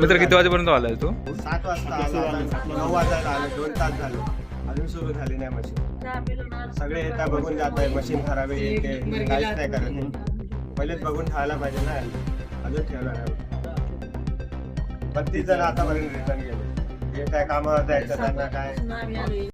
मित्र किती. वाजेपर्यंत आलाय तू? सात वाजता आला नऊ वाजायला आलं दोन तास झाले. अजून सुरू झाली नाही मशीन. सगळे येतात बघून जात आहे मशीन खराब आहे काहीच नाही करत. पहिलेच बघून ठेवायला पाहिजे ना. अजून ठेवलं नाही. बत्तीस जण आतापर्यंत रिटर्न गेले. हे काय कामावर जायचं त्यांना काय?